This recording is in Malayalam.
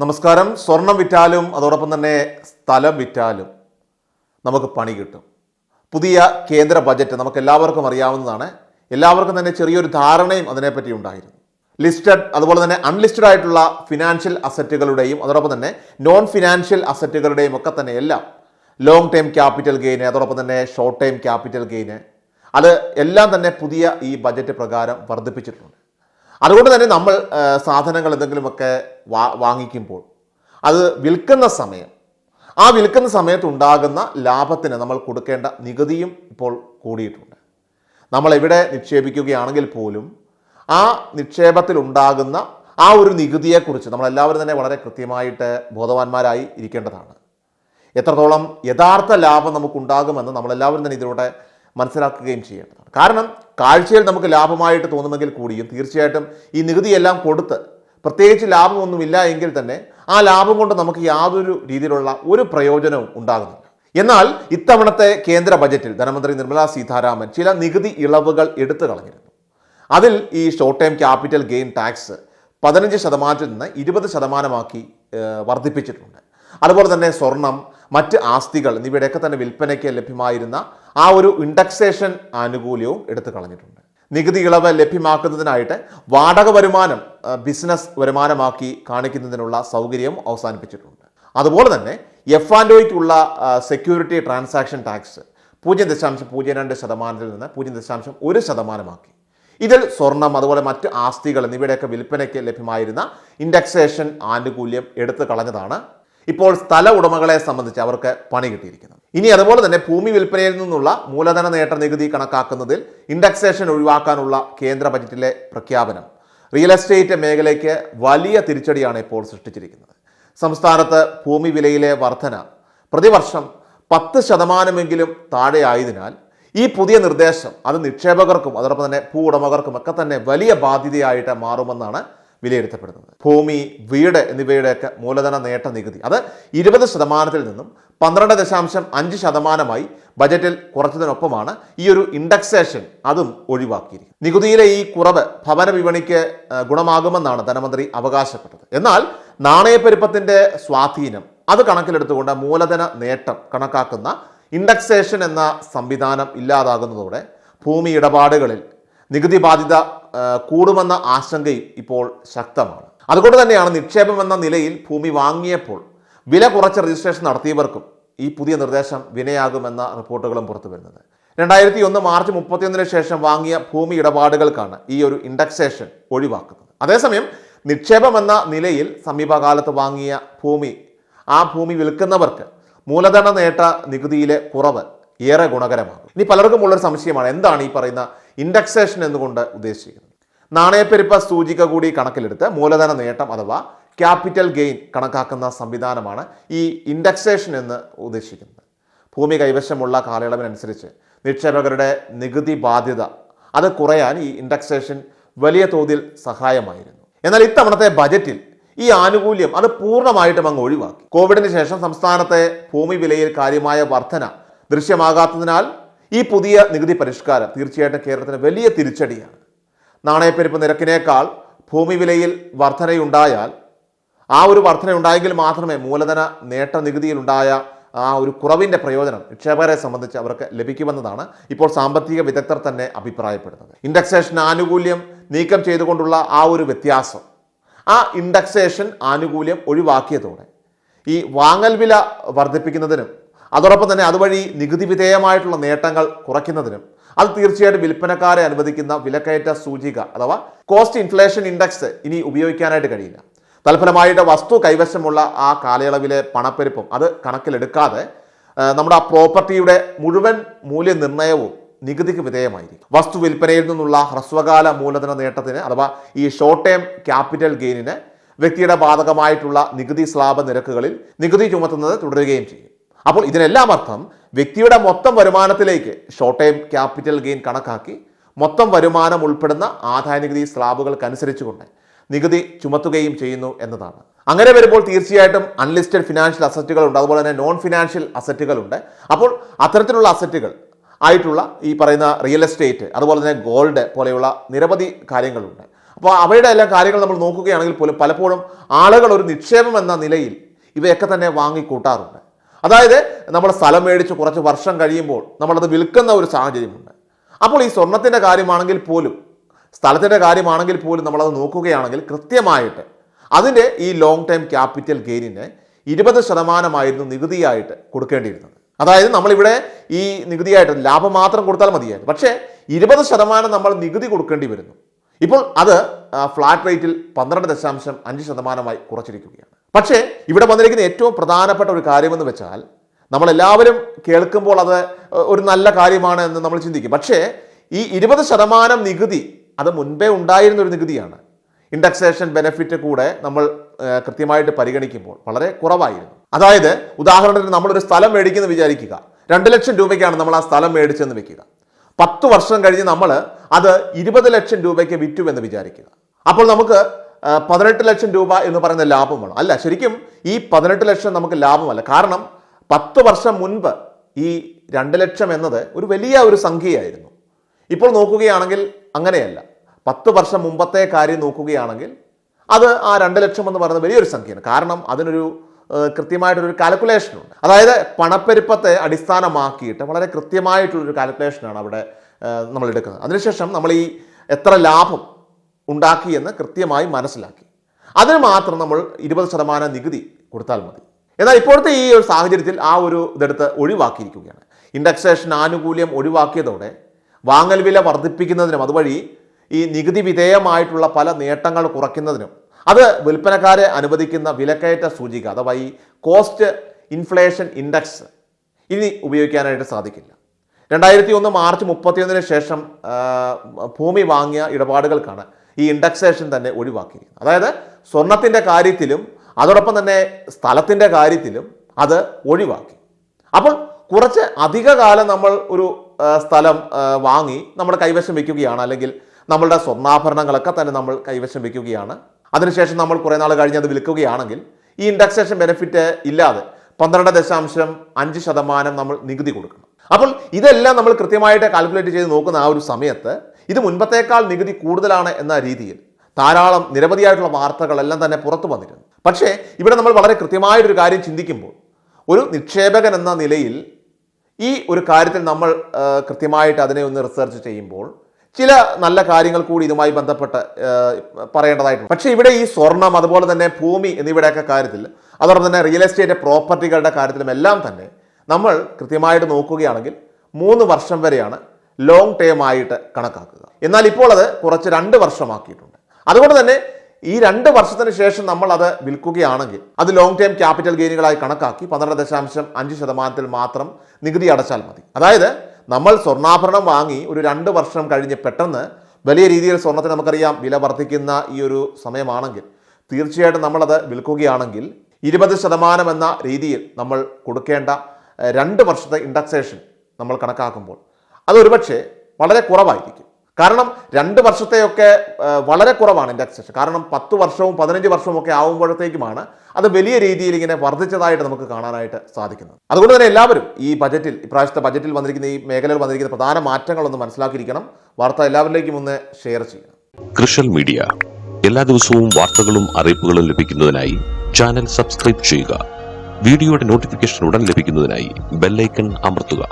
നമസ്കാരം. സ്വർണം വിറ്റാലും അതോടൊപ്പം തന്നെ സ്ഥലം വിറ്റാലും നമുക്ക് പണി കിട്ടും. പുതിയ കേന്ദ്ര ബജറ്റ് നമുക്ക് എല്ലാവർക്കും അറിയാവുന്നതാണ്. എല്ലാവർക്കും തന്നെ ചെറിയൊരു ധാരണയും അതിനെപ്പറ്റി ഉണ്ടായിരുന്നു. ലിസ്റ്റഡ് അതുപോലെ തന്നെ അൺലിസ്റ്റഡ് ആയിട്ടുള്ള ഫിനാൻഷ്യൽ അസറ്റുകളുടെയും അതോടൊപ്പം തന്നെ നോൺ ഫിനാൻഷ്യൽ അസറ്റുകളുടെയും ഒക്കെ തന്നെ എല്ലാം ലോങ് ടൈം ക്യാപിറ്റൽ ഗെയിന് അതോടൊപ്പം തന്നെ ഷോർട്ട് ടൈം ക്യാപിറ്റൽ ഗെയിന് അത് എല്ലാം തന്നെ പുതിയ ഈ ബജറ്റ് പ്രകാരം വർദ്ധിപ്പിച്ചിട്ടുണ്ട്. അതുകൊണ്ട് തന്നെ നമ്മൾ സാധനങ്ങൾ എന്തെങ്കിലുമൊക്കെ വാ വാങ്ങിക്കുമ്പോൾ അത് വിൽക്കുന്ന സമയം ആ വിൽക്കുന്ന സമയത്തുണ്ടാകുന്ന ലാഭത്തിന് നമ്മൾ കൊടുക്കേണ്ട നികുതിയും ഇപ്പോൾ കൂടിയിട്ടുണ്ട്. നമ്മൾ എവിടെ നിക്ഷേപിക്കുകയാണെങ്കിൽ പോലും ആ നിക്ഷേപത്തിൽ ഉണ്ടാകുന്ന ആ ഒരു നികുതിയെക്കുറിച്ച് നമ്മളെല്ലാവരും തന്നെ വളരെ കൃത്യമായിട്ട് ബോധവാന്മാരായി ഇരിക്കേണ്ടതാണ്. എത്രത്തോളം യഥാർത്ഥ ലാഭം നമുക്കുണ്ടാകുമെന്ന് നമ്മളെല്ലാവരും തന്നെ ഇതിലൂടെ മനസ്സിലാക്കുകയും ചെയ്യേണ്ടതാണ്. കാരണം കാഴ്ചയിൽ നമുക്ക് ലാഭമായിട്ട് തോന്നുമെങ്കിൽ കൂടിയും തീർച്ചയായിട്ടും ഈ നികുതിയെല്ലാം കൊടുത്ത് പ്രത്യേകിച്ച് ലാഭമൊന്നുമില്ല എങ്കിൽ തന്നെ ആ ലാഭം കൊണ്ട് നമുക്ക് യാതൊരു രീതിയിലുള്ള ഒരു പ്രയോജനവും ഉണ്ടാകുന്നില്ല. എന്നാൽ ഇത്തവണത്തെ കേന്ദ്ര ബജറ്റിൽ ധനമന്ത്രി നിർമ്മലാ സീതാരാമൻ ചില നികുതി ഇളവുകൾ എടുത്തു കളഞ്ഞിരുന്നു. അതിൽ ഈ short time capital gain tax പതിനഞ്ച് ശതമാനത്തിൽ നിന്ന് ഇരുപത് ശതമാനമാക്കി വർദ്ധിപ്പിച്ചിട്ടുണ്ട്. അതുപോലെ തന്നെ സ്വർണം മറ്റ് ആസ്തികൾ എന്നിവയുടെയൊക്കെ തന്നെ വിൽപ്പനയ്ക്ക് ലഭ്യമായിരുന്ന ആ ഒരു ഇൻഡക്സേഷൻ ആനുകൂല്യവും എടുത്തു കളഞ്ഞിട്ടുണ്ട്. നികുതി ഇളവ് ലഭ്യമാക്കുന്നതിനായിട്ട് വാടക വരുമാനം ബിസിനസ് വരുമാനമാക്കി കാണിക്കുന്നതിനുള്ള സൗകര്യം അവസാനിപ്പിച്ചിട്ടുണ്ട്. അതുപോലെ തന്നെ എഫ് ആൻഡോയ്ക്കുള്ള സെക്യൂരിറ്റി ട്രാൻസാക്ഷൻ ടാക്സ് പൂജ്യം ദശാംശം പൂജ്യം രണ്ട് ശതമാനത്തിൽ നിന്ന് പൂജ്യം ദശാംശം ഒരു ശതമാനമാക്കി. ഇതിൽ സ്വർണം അതുപോലെ മറ്റ് ആസ്തികൾ എന്നിവയുടെയൊക്കെ വിൽപ്പനയ്ക്ക് ലഭ്യമായിരുന്ന ഇൻഡക്സേഷൻ ആനുകൂല്യം എടുത്തു കളഞ്ഞതാണ് ഇപ്പോൾ സ്ഥല ഉടമകളെ സംബന്ധിച്ച് അവർക്ക് പണി കിട്ടിയിരിക്കുന്നത്. ഇനി അതുപോലെ തന്നെ ഭൂമി വിൽപ്പനയിൽ നിന്നുള്ള മൂലധന നേട്ട നികുതി കണക്കാക്കുന്നതിൽ ഇൻഡക്സേഷൻ ഒഴിവാക്കാനുള്ള കേന്ദ്ര ബജറ്റിലെ പ്രഖ്യാപനം. റിയൽ എസ്റ്റേറ്റ് മേഖലയ്ക്ക് വലിയ തിരിച്ചടിയാണ് ഇപ്പോൾ സൃഷ്ടിച്ചിരിക്കുന്നത്. സംസ്ഥാനത്ത് ഭൂമി വിലയിലെ വർധന പ്രതിവർഷം പത്ത് ശതമാനമെങ്കിലും താഴെയായതിനാൽ ഈ പുതിയ നിർദ്ദേശം അത് നിക്ഷേപകർക്കും അതോടൊപ്പം തന്നെ ഭൂ ഉടമകർക്കും ഒക്കെ തന്നെ വലിയ ബാധ്യതയായിട്ട് മാറുമെന്നാണ് വിലയിരുത്തപ്പെടുന്നത്. ഭൂമി വീട് എന്നിവയുടെയൊക്കെ മൂലധന നേട്ട നികുതി. അത് ഇരുപത് ശതമാനത്തിൽ നിന്നും പന്ത്രണ്ട് ദശാംശം അഞ്ച് ശതമാനമായി ബജറ്റിൽ കുറച്ചതിനൊപ്പമാണ് ഈ ഒരു ഇൻഡക്സേഷൻ അതും ഒഴിവാക്കിയിരിക്കുന്നത്. നികുതിയിലെ ഈ കുറവ് ഭവന വിപണിക്ക് ഗുണമാകുമെന്നാണ് ധനമന്ത്രി അവകാശപ്പെട്ടത്. എന്നാൽ നാണയപ്പെരുപ്പത്തിന്റെ സ്വാധീനം അത് കണക്കിലെടുത്തുകൊണ്ട് മൂലധന നേട്ടം കണക്കാക്കുന്ന ഇൻഡക്സേഷൻ എന്ന സംവിധാനം ഇല്ലാതാകുന്നതോടെ ഭൂമി ഇടപാടുകളിൽ നികുതി ബാധ്യത കൂടുമെന്ന ആശങ്കയും ഇപ്പോൾ ശക്തമാണ്. അതുകൊണ്ട് തന്നെയാണ് നിക്ഷേപം എന്ന നിലയിൽ ഭൂമി വാങ്ങിയപ്പോൾ വില കുറച്ച് രജിസ്ട്രേഷൻ നടത്തിയവർക്കും ഈ പുതിയ നിർദ്ദേശം വിനയാകുമെന്ന റിപ്പോർട്ടുകളും പുറത്തു വരുന്നത്. രണ്ടായിരത്തി ഒന്ന് മാർച്ച് മുപ്പത്തിയൊന്നിന് ശേഷം വാങ്ങിയ ഭൂമി ഇടപാടുകൾക്കാണ് ഈ ഒരു ഇൻഡക്സേഷൻ ഒഴിവാക്കുന്നത്. അതേസമയം നിക്ഷേപം എന്ന നിലയിൽ സമീപകാലത്ത് വാങ്ങിയ ഭൂമി ആ ഭൂമി വിൽക്കുന്നവർക്ക് മൂലധന നേട്ട നികുതിയിലെ കുറവ് ഏറെ ഗുണകരമാകും. ഇനി പലർക്കും ഉള്ളൊരു സംശയമാണ് എന്താണ് ഈ പറയുന്ന ഇൻഡക്സേഷൻ എന്നുകൊണ്ട് ഉദ്ദേശിക്കുന്നത്? നാണയപ്പെരുപ്പ സൂചിക കൂടി കണക്കിലെടുത്ത് മൂലധന നേട്ടം അഥവാ ക്യാപിറ്റൽ ഗെയിൻ കണക്കാക്കുന്ന സംവിധാനമാണ് ഈ ഇൻഡക്സേഷൻ എന്ന് ഉദ്ദേശിക്കുന്നത്. ഭൂമി കൈവശമുള്ള കാലയളവിനനുസരിച്ച് നിക്ഷേപകരുടെ നികുതി ബാധ്യത അത് കുറയാൻ ഈ ഇൻഡക്സേഷൻ വലിയ തോതിൽ സഹായമായിരുന്നു. എന്നാൽ ഇത്തവണത്തെ ബജറ്റിൽ ഈ ആനുകൂല്യം അത് പൂർണമായിട്ടും അങ്ങ് ഒഴിവാക്കി. കോവിഡിന് ശേഷം സംസ്ഥാനത്തെ ഭൂമി വിലയിൽ കാര്യമായ വർധന ദൃശ്യമാകാത്തതിനാൽ ഈ പുതിയ നികുതി പരിഷ്കാരം തീർച്ചയായിട്ടും കേരളത്തിന് വലിയ തിരിച്ചടിയാണ്. നാണയപ്പെരുപ്പ് നിരക്കിനേക്കാൾ ഭൂമി വിലയിൽ വർധനയുണ്ടായാൽ ആ ഒരു വർധന ഉണ്ടായെങ്കിൽ മാത്രമേ മൂലധന നേട്ട നികുതിയിലുണ്ടായ ആ ഒരു കുറവിന്റെ പ്രയോജനം നിക്ഷേപകരെ സംബന്ധിച്ച് അവർക്ക് ലഭിക്കുമെന്നതാണ് ഇപ്പോൾ സാമ്പത്തിക വിദഗ്ധർ തന്നെ അഭിപ്രായപ്പെടുന്നത്. ഇൻഡക്സേഷൻ ആനുകൂല്യം നീക്കം ചെയ്തുകൊണ്ടുള്ള ആ ഒരു വ്യത്യാസം ആ ഇൻഡക്സേഷൻ ആനുകൂല്യം ഒഴിവാക്കിയതോടെ ഈ വാങ്ങൽ വില വർദ്ധിപ്പിക്കുന്നതിനും അതോടൊപ്പം തന്നെ അതുവഴി നികുതി വിധേയമായിട്ടുള്ള നേട്ടങ്ങൾ കുറയ്ക്കുന്നതിനും അത് തീർച്ചയായിട്ടും വിൽപ്പനക്കാരെ അനുവദിക്കുന്ന വിലക്കയറ്റ സൂചിക അഥവാ കോസ്റ്റ് ഇൻഫ്ലേഷൻ ഇൻഡെക്സ് ഇനി ഉപയോഗിക്കാനായിട്ട് കഴിയില്ല. തൽഫലമായിട്ട് വസ്തു കൈവശമുള്ള ആ കാലയളവിലെ പണപ്പെരുപ്പം അത് കണക്കിലെടുക്കാതെ നമ്മുടെ ആ പ്രോപ്പർട്ടിയുടെ മുഴുവൻ മൂല്യനിർണയവും നികുതിക്ക് വിധേയമായിരിക്കും. വസ്തു വിൽപ്പനയിൽ നിന്നുള്ള ഹ്രസ്വകാല മൂലധന നേട്ടത്തിന് അഥവാ ഈ ഷോർട്ട് ടേം ക്യാപിറ്റൽ ഗെയിനിന് വ്യക്തിയുടെ ബാധകമായിട്ടുള്ള നികുതി സ്ലാബ് നിരക്കുകളിൽ നികുതി ചുമത്തുന്നത് തുടരുകയും ചെയ്യും. അപ്പോൾ ഇതിനെല്ലാം അർത്ഥം വ്യക്തിയുടെ മൊത്തം വരുമാനത്തിലേക്ക് ഷോർട്ട് ടൈം ക്യാപിറ്റൽ ഗെയിൻ കണക്കാക്കി മൊത്തം വരുമാനം ഉൾപ്പെടുന്ന ആദായ നികുതി സ്ലാബുകൾക്കനുസരിച്ചുകൊണ്ട് നികുതി ചുമത്തുകയും ചെയ്യുന്നു എന്നതാണ്. അങ്ങനെ വരുമ്പോൾ തീർച്ചയായിട്ടും അൺലിസ്റ്റഡ് ഫിനാൻഷ്യൽ അസറ്റുകളുണ്ട് അതുപോലെ തന്നെ നോൺ ഫിനാൻഷ്യൽ അസറ്റുകളുണ്ട് അപ്പോൾ അത്തരത്തിലുള്ള അസറ്റുകൾ ആയിട്ടുള്ള ഈ പറയുന്ന റിയൽ എസ്റ്റേറ്റ് അതുപോലെ തന്നെ ഗോൾഡ് പോലെയുള്ള നിരവധി കാര്യങ്ങളുണ്ട്. അപ്പോൾ അവയുടെ എല്ലാ കാര്യങ്ങൾ നമ്മൾ നോക്കുകയാണെങ്കിൽ പോലും പലപ്പോഴും ആളുകൾ ഒരു നിക്ഷേപം എന്ന നിലയിൽ ഇവയൊക്കെ തന്നെ വാങ്ങിക്കൂട്ടാറുണ്ട്. അതായത് നമ്മൾ സ്ഥലം മേടിച്ച് കുറച്ച് വർഷം കഴിയുമ്പോൾ നമ്മളത് വിൽക്കുന്ന ഒരു സാഹചര്യമുണ്ട്. അപ്പോൾ ഈ സ്വർണത്തിന്റെ കാര്യമാണെങ്കിൽ പോലും സ്ഥലത്തിന്റെ കാര്യമാണെങ്കിൽ പോലും നമ്മളത് നോക്കുകയാണെങ്കിൽ കൃത്യമായിട്ട് അതിന്റെ ഈ ലോങ് ടൈം ക്യാപിറ്റൽ ഗെയിനിന് ഇരുപത് ശതമാനമായിരുന്നു നികുതിയായിട്ട് കൊടുക്കേണ്ടിയിരുന്നത്. അതായത് നമ്മളിവിടെ ഈ നികുതിയായിട്ട് ലാഭം മാത്രം കൊടുത്താൽ മതിയായിരുന്നു. പക്ഷേ ഇരുപത് ശതമാനം നമ്മൾ നികുതി കൊടുക്കേണ്ടി വരുന്നു. ഇപ്പോൾ അത് ഫ്ലാറ്റ് റേറ്റിൽ പന്ത്രണ്ട് ദശാംശം അഞ്ച് ശതമാനമായി കുറച്ചിരിക്കുകയാണ്. പക്ഷേ ഇവിടെ വന്നിരിക്കുന്ന ഏറ്റവും പ്രധാനപ്പെട്ട ഒരു കാര്യമെന്ന് വെച്ചാൽ നമ്മളെല്ലാവരും കേൾക്കുമ്പോൾ അത് ഒരു നല്ല കാര്യമാണ് എന്ന് നമ്മൾ ചിന്തിക്കും. പക്ഷേ ഈ ഇരുപത് ശതമാനം നികുതി അത് മുൻപേ ഉണ്ടായിരുന്ന ഒരു നികുതിയാണ്. ഇൻഡക്സേഷൻ ബെനഫിറ്റ് കൂടെ നമ്മൾ കൃത്യമായിട്ട് പരിഗണിക്കുമ്പോൾ വളരെ കുറവായിരുന്നു. അതായത് ഉദാഹരണത്തിന് നമ്മളൊരു സ്ഥലം മേടിക്കുന്നു വിചാരിക്കുക. രണ്ട് ലക്ഷം രൂപയ്ക്കാണ് നമ്മൾ ആ സ്ഥലം മേടിച്ചെന്ന് വെക്കുക. പത്ത് വർഷം കഴിഞ്ഞ് നമ്മൾ അത് ഇരുപത് ലക്ഷം രൂപയ്ക്ക് വിറ്റു എന്ന് വിചാരിക്കുക. അപ്പോൾ നമുക്ക് പതിനെട്ട് ലക്ഷം രൂപ എന്ന് പറയുന്ന ലാഭമാണ് അല്ല ശരിക്കും ഈ പതിനെട്ട് ലക്ഷം നമുക്ക് ലാഭമല്ല. കാരണം പത്ത് വർഷം മുൻപ് ഈ രണ്ട് ലക്ഷം എന്നത് ഒരു വലിയ ഒരു സംഖ്യയായിരുന്നു. ഇപ്പോൾ നോക്കുകയാണെങ്കിൽ അങ്ങനെയല്ല. പത്ത് വർഷം മുമ്പത്തെ കാര്യം നോക്കുകയാണെങ്കിൽ അത് ആ രണ്ട് ലക്ഷം എന്ന് പറയുന്നത് വലിയൊരു സംഖ്യയാണ്. കാരണം അതിനൊരു കൃത്യമായിട്ടൊരു കാൽക്കുലേഷനുണ്ട് അതായത് പണപ്പെരുപ്പത്തെ അടിസ്ഥാനമാക്കിയിട്ട് വളരെ കൃത്യമായിട്ടുള്ളൊരു കാൽക്കുലേഷനാണ് അവിടെ നമ്മൾ എടുക്കുന്നത്. അതിനുശേഷം നമ്മൾ ഈ എത്ര ലാഭം ഉണ്ടാക്കിയെന്ന് കൃത്യമായി മനസ്സിലാക്കി. അതിന് മാത്രം നമ്മൾ ഇരുപത് ശതമാനം നികുതി കൊടുത്താൽ മതി. എന്നാൽ ഇപ്പോഴത്തെ ഈ ഒരു സാഹചര്യത്തിൽ ആ ഒരു ഇതെടുത്ത് ഒഴിവാക്കിയിരിക്കുകയാണ്. ഇൻഡക്സേഷൻ ആനുകൂല്യം ഒഴിവാക്കിയതോടെ വാങ്ങൽ വില വർദ്ധിപ്പിക്കുന്നതിനും അതുവഴി ഈ നികുതി വിധേയമായിട്ടുള്ള പല നേട്ടങ്ങൾ കുറയ്ക്കുന്നതിനും അത് വിൽപ്പനക്കാരെ അനുവദിക്കുന്ന വിലക്കയറ്റ സൂചിക അഥവാ ഈ കോസ്റ്റ് ഇൻഫ്ലേഷൻ ഇൻഡെക്സ് ഇനി ഉപയോഗിക്കാനായിട്ട് സാധിക്കില്ല. രണ്ടായിരത്തി ഒന്ന് മാർച്ച് മുപ്പത്തിയൊന്നിന് ശേഷം ഭൂമി വാങ്ങിയ ഇടപാടുകൾക്കാണ് ഈ ഇൻഡക്സേഷൻ തന്നെ ഒഴിവാക്കിയിരിക്കുന്നു. അതായത് സ്വർണത്തിന്റെ കാര്യത്തിലും അതോടൊപ്പം തന്നെ സ്ഥലത്തിന്റെ കാര്യത്തിലും അത് ഒഴിവാക്കി. അപ്പോൾ കുറച്ച് അധിക കാലം നമ്മൾ ഒരു സ്ഥലം വാങ്ങി നമ്മുടെ കൈവശം വയ്ക്കുകയാണ് അല്ലെങ്കിൽ നമ്മളുടെ സ്വർണാഭരണങ്ങളൊക്കെ തന്നെ നമ്മൾ കൈവശം വയ്ക്കുകയാണ് അതിനുശേഷം നമ്മൾ കുറേ നാൾ കഴിഞ്ഞ് അത് വിൽക്കുകയാണെങ്കിൽ ഈ ഇൻഡക്സേഷൻ ബെനിഫിറ്റ് ഇല്ലാതെ പന്ത്രണ്ട് ദശാംശം അഞ്ച് ശതമാനം നമ്മൾ നികുതി കൊടുക്കണം. അപ്പോൾ ഇതെല്ലാം നമ്മൾ കൃത്യമായിട്ട് കാൽക്കുലേറ്റ് ചെയ്ത് നോക്കുന്ന ആ ഒരു സമയത്ത് ഇത് മുൻപത്തേക്കാൾ നികുതി കൂടുതലാണ് എന്ന രീതിയിൽ ധാരാളം നിരവധിയായിട്ടുള്ള വാർത്തകളെല്ലാം തന്നെ പുറത്തു വന്നിരുന്നു. പക്ഷേ ഇവിടെ നമ്മൾ വളരെ കൃത്യമായിട്ടൊരു കാര്യം ചിന്തിക്കുമ്പോൾ ഒരു നിക്ഷേപകൻ എന്ന നിലയിൽ ഈ ഒരു കാര്യത്തിൽ നമ്മൾ കൃത്യമായിട്ട് അതിനെ ഒന്ന് റിസർച്ച് ചെയ്യുമ്പോൾ ചില നല്ല കാര്യങ്ങൾ കൂടി ഇതുമായി ബന്ധപ്പെട്ട് പറയേണ്ടതായിട്ടുണ്ട്. പക്ഷേ ഇവിടെ ഈ സ്വർണം അതുപോലെ തന്നെ ഭൂമി എന്നിവയുടെയൊക്കെ കാര്യത്തിൽ അതോടൊപ്പം തന്നെ റിയൽ എസ്റ്റേറ്റ് പ്രോപ്പർട്ടികളുടെ കാര്യത്തിലും എല്ലാം തന്നെ നമ്മൾ കൃത്യമായിട്ട് നോക്കുകയാണെങ്കിൽ മൂന്ന് വർഷം വരെയാണ് ലോങ് ടേം ആയിട്ട് കണക്കാക്കുക. എന്നാൽ ഇപ്പോൾ അത് കുറച്ച് രണ്ട് വർഷമാക്കിയിട്ടുണ്ട്. അതുകൊണ്ട് തന്നെ ഈ രണ്ട് വർഷത്തിന് ശേഷം നമ്മൾ അത് വിൽക്കുകയാണെങ്കിൽ അത് ലോങ് ടേം ക്യാപിറ്റൽ ഗെയിനുകളായി കണക്കാക്കി പന്ത്രണ്ട് ദശാംശം അഞ്ച് ശതമാനത്തിൽ മാത്രം നികുതി അടച്ചാൽ മതി. അതായത് നമ്മൾ സ്വർണാഭരണം വാങ്ങി ഒരു രണ്ട് വർഷം കഴിഞ്ഞ് പെട്ടെന്ന് വലിയ രീതിയിൽ സ്വർണത്തിന് നമുക്കറിയാം വില വർദ്ധിക്കുന്ന ഈ ഒരു സമയമാണെങ്കിൽ തീർച്ചയായിട്ടും നമ്മളത് വിൽക്കുകയാണെങ്കിൽ ഇരുപത് ശതമാനം എന്ന രീതിയിൽ നമ്മൾ കൊടുക്കേണ്ട രണ്ട് വർഷത്തെ ഇൻഡക്സേഷൻ നമ്മൾ കണക്കാക്കുമ്പോൾ അത് ഒരുപക്ഷെ വളരെ കുറവായിരിക്കും. കാരണം രണ്ട് വർഷത്തെയൊക്കെ വളരെ കുറവാണ് ഇൻഡെക്സേഷൻ കാരണം പത്ത് വർഷവും പതിനഞ്ച് വർഷവും ഒക്കെ ആകുമ്പോഴത്തേക്കുമാണ് അത് വലിയ രീതിയിൽ ഇങ്ങനെ വർദ്ധിച്ചതായിട്ട് നമുക്ക് കാണാനായിട്ട് സാധിക്കുന്നത്. അതുകൊണ്ട് തന്നെ എല്ലാവരും ഈ ബജറ്റിൽ ഇപ്രാവശ്യത്തെ ബജറ്റിൽ വന്നിരിക്കുന്ന ഈ മേഖലയിൽ വന്നിരിക്കുന്ന പ്രധാന മാറ്റങ്ങളൊന്ന് മനസ്സിലാക്കിയിരിക്കണം. വാർത്ത എല്ലാവരിലേക്കും ഒന്ന് ഷെയർ ചെയ്യണം. Social media. എല്ലാ ദിവസവും വാർത്തകളും അറിയിപ്പുകളും ലഭിക്കുന്നതിനായി ചാനൽ സബ്സ്ക്രൈബ് ചെയ്യുക. വീഡിയോയുടെ നോട്ടിഫിക്കേഷൻ ഉടൻ ലഭിക്കുന്നതിനായി ബെല്ലൈക്കൺ അമർത്തുക.